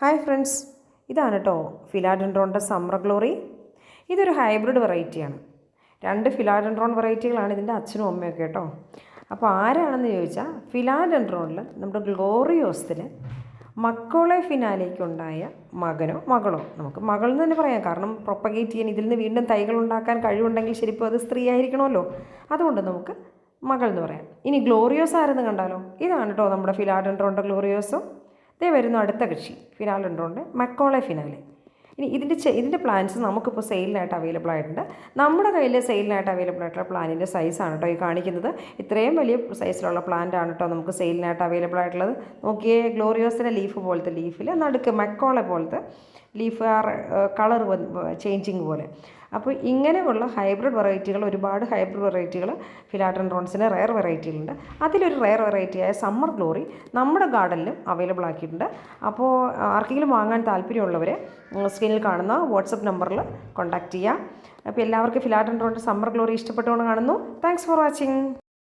Hi friends ഇതാണ് കേട്ടോ ഫിലാഡൻഡ്രോണിന്റെ സമ്മർ ഗ്ലോറി ഇതൊരു ഹൈബ്രിഡ് വെറൈറ്റിയാണ് രണ്ട് ഫിലാഡൻഡ്രോൺ വെറൈറ്റികളാണ് ഇതിന്റെ അച്ഛനും അമ്മയൊക്കെ കേട്ടോ അപ്പോൾ ആരാണെന്ന് ചോദിച്ചാൽ ഫിലാഡൻഡ്രോണിൽ നമ്മുടെ ഗ്ലോറിയോസിൽ മക്കളെ ഫിനാലേക്കുണ്ടായ മകനോ മകളോ നമുക്ക് മകൾ എന്ന് തന്നെ പറയാം. കാരണം പ്രൊപ്പഗേറ്റ് ചെയ്യാൻ ഇതിൽ നിന്ന് വീണ്ടും തൈകൾ ഉണ്ടാക്കാൻ കഴിവുണ്ടെങ്കിൽ ശരിക്കും അത് സ്ത്രീ ആയിരിക്കണമല്ലോ അതുകൊണ്ട് നമുക്ക് മകൾ എന്ന് പറയാം. ഇനി ഗ്ലോറിയോസ് ആരെന്ന് കണ്ടാലോ? ഇതാണ് കേട്ടോ നമ്മുടെ ഫിലാഡൻഡ്രോണിന്റെ ഗ്ലോറിയോസോ ദേ വരുന്നു അടുത്ത കക്ഷി ഫിനാലുണ്ടോണ്ട് മക്കോളെ ഫിനാലെ ഇനി ഇതിന്റെ ചെ- ഇതിന്റെ പ്ലാൻസ് നമുക്കിപ്പോൾ സെയിലിനായിട്ട് അവൈലബിൾ ആയിട്ടുണ്ട്. നമ്മുടെ കയ്യിൽ സെയിലിനായിട്ട് അവൈലബിൾ ആയിട്ടുള്ള പ്ലാനിന്റെ സൈസാണ് കേട്ടോ ഈ കാണിക്കുന്നത്. ഇത്രയും വലിയ സൈസിലുള്ള പ്ലാന്റ് ആണ് കേട്ടോ നമുക്ക് സെയിലിനായിട്ട് അവൈലബിൾ ആയിട്ടുള്ളത്. നോക്കിയേ ഗ്ലോറിയോസിന്റെ ലീഫ് പോലത്തെ ലീഫിൽ നടുക്ക് മക്കോളെ പോലത്തെ ലീഫ് ആർ കളർ ചേഞ്ചിങ് പോലെ. അപ്പോൾ ഇങ്ങനെയുള്ള ഹൈബ്രിഡ് വെറൈറ്റികൾ ഒരുപാട് ഹൈബ്രിഡ് വെറൈറ്റികൾ ഫിലാട്രൻഡ്രോൺസിന്റെ റയർ വെറൈറ്റികളുണ്ട് അതിലൊരു റയർ വെറൈറ്റിയായ സമ്മർ ഗ്ലോറി നമ്മുടെ ഗാർഡനിലും അവൈലബിൾ ആക്കിയിട്ടുണ്ട്. അപ്പോൾ ആർക്കെങ്കിലും വാങ്ങാൻ താല്പര്യമുള്ളവർ സ്ക്രീനിൽ കാണുന്ന വാട്സപ്പ് നമ്പറിൽ കോൺടാക്റ്റ് ചെയ്യാം. അപ്പോൾ എല്ലാവർക്കും ഫിലാട്രൻഡ്രോണിന്റെ സമ്മർ ഗ്ലോറി ഇഷ്ടപ്പെട്ടുകൊണ്ട് കാണുന്നു. Thanks for watching